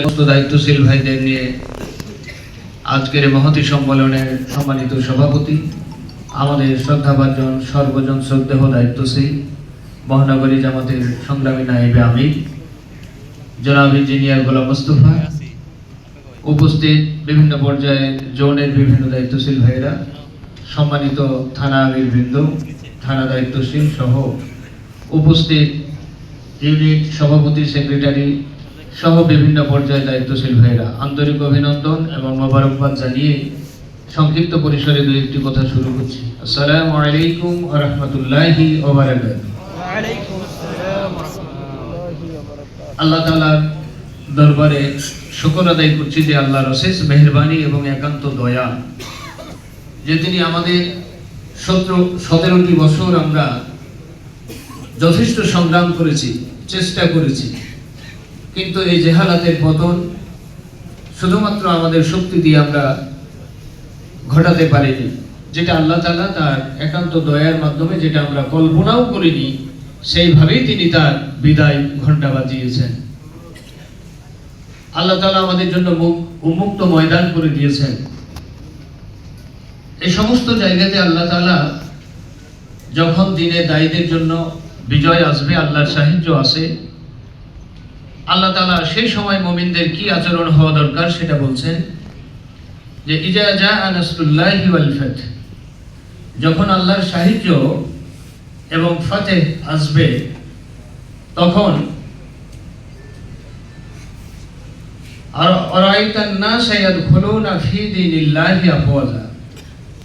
সমস্ত দায়িত্বশীল ভাইদের নিয়ে আজকের মহতি সম্মেলনের সম্মানিত সভাপতি, আমাদের শ্রদ্ধাভাজন, সর্বজন শ্রদ্ধেহ দায়িত্বশীল মহানগরী জামাতের সংগ্রামী নায়েবে আমির, জনাব ইঞ্জিনিয়ার গোলাম মুস্তফা, উপস্থিত বিভিন্ন পর্যায়ে জোনের বিভিন্ন দায়িত্বশীল ভাইয়েরা, সম্মানিত থানা আমির বৃন্দ থানা দায়িত্বশীল সহ উপস্থিত ইউনিট সভাপতি, সেক্রেটারি সহ বিভিন্ন পর্যায়ে দায়িত্বশীল ভাইরা আন্তরিক অভিনন্দন এবং মোবারকবাদ জানিয়ে সংক্ষিপ্ত পরিসরে দু একটি কথা শুরু করছি। আসসালামু আলাইকুম রহমতুল্লাহি আল্লাহ তালার দরবারে শুকর আদায় করছি যে আল্লাহর অশেষ মেহরবানি এবং একান্ত দয়া যে তিনি আমাদের সতেরো সতেরোটি বছর আমরা যথেষ্ট সংগ্রাম করেছি চেষ্টা করেছি। কিন্তু এই জেহালাতের পতন শুধুমাত্র আমাদের শক্তি দিয়ে আমরা ঘটাতে পারিনি। যেটা আল্লাহ তালা তার একান্ত দয়ার মাধ্যমে যেটা আমরা কল্পনাও করিনি, সেইভাবেই তিনি তার বিদায় ঘণ্টা বাজিয়েছেন। আল্লাহ তাআলা আমাদের জন্য মুখ উন্মুক্ত ময়দান করে দিয়েছেন। এই সমস্ত জায়গাতে আল্লাহ তালা যখন দিনে দায়ীদের জন্য বিজয় আসবে, আল্লাহর সাহায্য আসে আল্লাহ তাআলা সেই সময় মুমিনদের কি আচরণ হওয়া দরকার সেটা বলছেন যে, ইজা জা আনাসুল্লাহি ওয়াল ফাত যখন আল্লাহর সাহায্য এবং ফাতেহ আসবে, তখন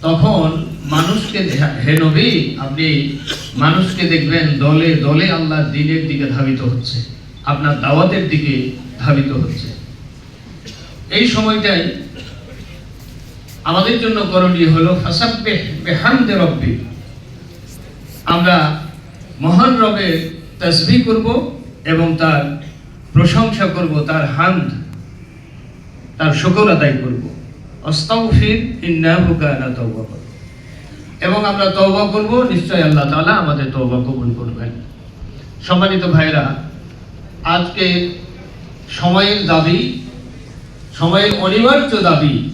তখন মানুষকে হে নবী, আপনি মানুষকে দেখবেন দলে দলে আল্লাহর দিনের দিকে ধাবিত হচ্ছে। আপনার দাওয়াতের দিকে ধাবিত হচ্ছে। এই সময়টাই আমাদের জন্য করণীয় হলো বিহামদি রব্বি। আমরা মহান রবের তাসবিহ করব এবং তার প্রশংসা করব, তার হামদ, তার শুকর আদায় করব। কানা তাওয়াবা এবং আমরা তওবা করব নিশ্চয় আল্লাহ তাআলা আমাদের তওবা কবুল করবেন। সম্মানিত ভাইরা আজকে সময়ের দাবি সময়ের অনিবার্য দাবি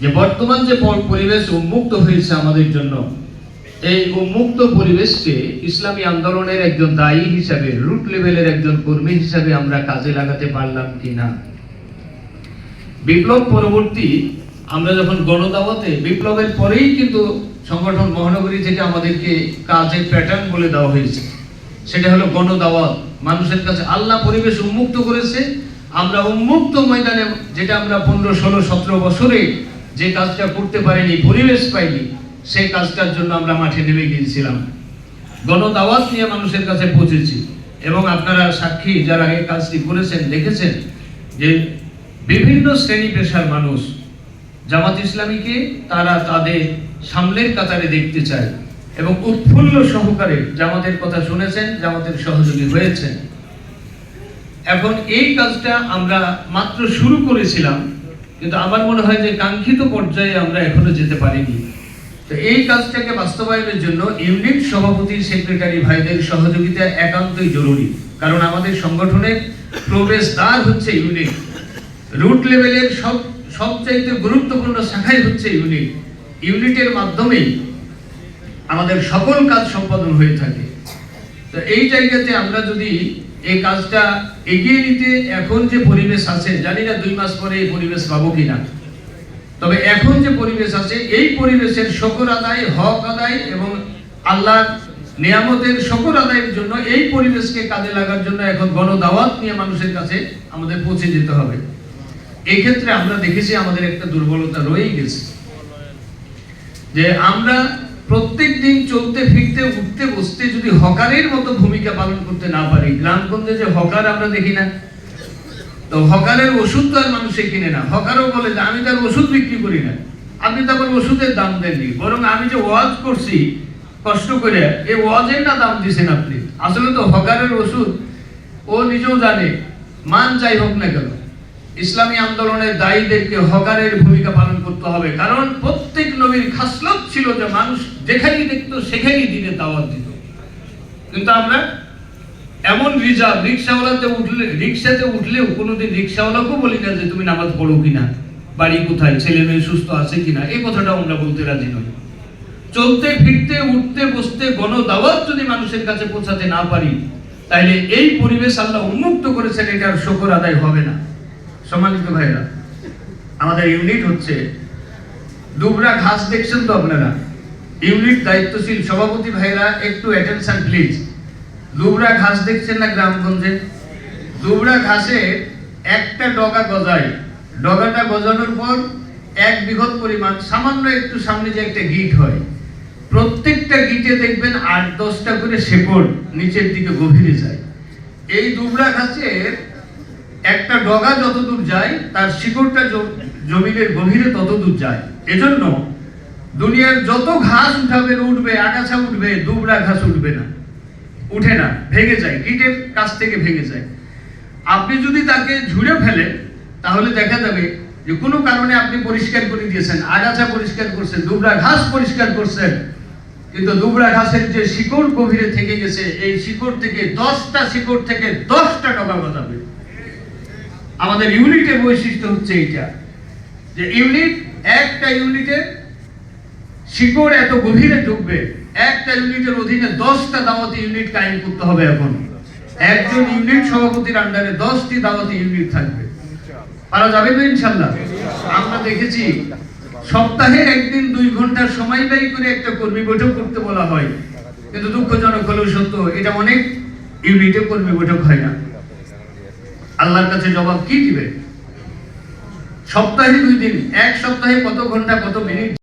যে বর্তমান যে পরিবেশ উন্মুক্ত হয়েছে আমাদের জন্য, এই উন্মুক্ত পরিবেশকে ইসলামী আন্দোলনের একজন দায়ী হিসাবে রুট লেভেলের একজন কর্মী হিসাবে আমরা কাজে লাগাতে পারলাম কিনা? বিপ্লব পরবর্তী, আমরা যখন গণদাওয়াতে, বিপ্লবের পরেই কিন্তু সংগঠন মহানগরী থেকে আমাদেরকে কাজের প্যাটার্ন বলে দেওয়া হয়েছে। সেটা হলো গণদাওয়াত। মানুষের কাছে আল্লাহ পরিবেশ উন্মুক্ত করেছে। আমরা উন্মুক্ত ময়দানে, যেটা আমরা পনেরো, ষোলো, সতেরো বছরে যে কাজটা করতে পারিনি, পরিবেশ পাইনি সেই কাজটার জন্য আমরা মাঠে নেমে গিয়েছিলাম। গণদাওয়াত নিয়ে মানুষের কাছে পৌঁছেছি। এবং আপনারা সাক্ষী যারা এই কাজটি করেছেন, দেখেছেন যে বিভিন্ন শ্রেণি পেশার মানুষ, জামাত ইসলামীকে তারা তাদের সামনের কাতারে দেখতে চায়। এবং উৎফুল্ল সহকারে জামাতের কথা শুনেছেন জামাতের সহযোগী হয়েছেন। এখন এই কাজটা আমরা মাত্র শুরু করেছিলাম, কিন্তু আমার মনে হয় যে কাঙ্ক্ষিত পর্যায়ে আমরা এখনও যেতে পারিনি। তো এই কাজটাকে বাস্তবায়নের জন্য ইউনিট সভাপতি, সেক্রেটারি ভাইদের সহযোগিতা একান্তই জরুরি, কারণ আমাদের সংগঠনের প্রবেশদ্বার হচ্ছে ইউনিট। রুট লেভেলের সব, সবচাইতে গুরুত্বপূর্ণ শাখাই হচ্ছে ইউনিট। ইউনিটের মাধ্যমেই আমাদের সকল কাজ সম্পাদন হয়ে থাকে। তো এই জায়গাতে আমরা যদি এই কাজটা এগিয়ে নিতে এখন যে পরিবেশ আছে, জানি না দুই মাস পরে এই পরিবেশ পাবো কিনা। তবে এখন যে পরিবেশ আছে, এই পরিবেশের শকর আদায়, হক আদায় এবং আল্লাহ নিয়ামতের শকর আদায়ের জন্য এই পরিবেশকে কাজে লাগার জন্য এখন গণদাওয়াত নিয়ে মানুষের কাছে আমাদের পৌঁছে যেতে হবে। এই ক্ষেত্রে আমরা দেখেছি আমাদের একটা দুর্বলতা রয়েই গেছে। যে আমরা প্রত্যেক দিন চলতে, ফিরতে, উঠতে, বসতে যদি হকারের মতো ভূমিকা পালন করতে না পারি, গ্রামগঞ্জে যে হকার আমরা দেখি না, তো হকারের ওষুধ তো আর মানুষে কিনে না। হকারও বলে যে, আমি তার ওষুধ বিক্রি করি না। আপনি তো আবার ওষুধের দাম দেননি। বরং আমি যে ওয়াজ করছি, কষ্ট করে এই ওয়াজের না দাম দিছেন আপনি? আসলে তো হকারের ওষুধ, ও নিজেও জানে, মান যাই হোক না কেন, ইসলামী আন্দোলনের দায়ীদেরকে হকারের ভূমিকা করতে হবে। কারণ প্রত্যেক নবীর খাসলত ছিল যে মানুষ যেখানেই দেখতো, সেখানেই দিনের দাওয়াত দিত। কিন্তু আমরা এমন রিজার্ভ, রিক্সাওয়ালাতে উঠলে, রিক্সাতে উঠলেও কোনোদিন রিক্সাওয়ালাকেও বলি না যে তুমি নামাজ পড়ো কিনা, বাড়ি কোথায়, ছেলে মেয়ে সুস্থ আছে কিনা, এই কথাটাও আমরা বলতে রাজি নই। চলতে, ফিরতে, উঠতে, বসতে, গণ দাওয়াত যদি মানুষের কাছে পৌঁছাতে না পারি, তাহলে এই পরিবেশ আল্লাহ উন্মুক্ত করেছেন, এটার শকর আদায় হবে না। সম্মানিত ভাইরা আমাদের ইউনিট হচ্ছে দুবরা ঘাস দেখছেন তো আপনারা? ইউনিট দায়িত্বশীল সভাপতি ভাইরা, একটু অ্যাটেনশন প্লিজ দুবরা ঘাস দেখছেন না গ্রামগঞ্জে? দুবরা ঘাসে একটা ডগা গজায়। ডগাটা গজানোর পর এক বৃহৎ পরিমাণ, সামান্য একটু সামনে যে একটা গিট হয়। প্রত্যেকটা গিটে দেখবেন আট দশটা করে শেকড় নিচের দিকে গভীরে যায়। এই দুবরা ঘাসের একটা ডগা যতদূর যায়, তার শিকড়টা জমিনের গভীরে ততদূর যায়। এজন্য দুনিয়ার যত ঘাস উঠাবেন উঠবে, আগাছা উঠবে দুবরা ঘাস উঠবে না। উঠে না, ভেঙে যায় গিটের কাছ থেকে ভেঙে যায়। আপনি যদি তাকে ঝুড়ে ফেলেন, তাহলে দেখা যাবে যে কোনো কারণে আপনি পরিষ্কার করে দিয়েছেন, আগাছা পরিষ্কার করছেন দুবরা ঘাস পরিষ্কার করছেন, কিন্তু দুবরা ঘাসের যে শিকড় গভীরে থেকে গেছে, এই শিকড় থেকে দশটা শিকড় থেকে দশটা ডগা গজাবে। আমাদের ইউনিটের বৈশিষ্ট্য হচ্ছে এইটা, যে ইউনিট একটা ইউনিটের শিকড় এত গভীরে ঢুকবে একটা ইউনিটের অধীনে দশটা দাওয়াতি ইউনিট কায়েম করতে হবে এখন। একজন ইউনিট সভাপতির আন্ডারে দশটি দাওয়াতি ইউনিট থাকবে। পারা যাবে তো ইনশাল্লাহ? আমরা দেখেছি, সপ্তাহে একদিন দুই ঘণ্টার সময় ব্যয় করে একটা কর্মী বৈঠক করতে বলা হয়। কিন্তু দুঃখজনক হলেও সত্য, এটা অনেক ইউনিটে কর্মী বৈঠক হয় না। আল্লাহর কাছে জবাব কি দিবে? সপ্তাহে দুই দিন এক সপ্তাহে কত ঘণ্টা কত মিনিট?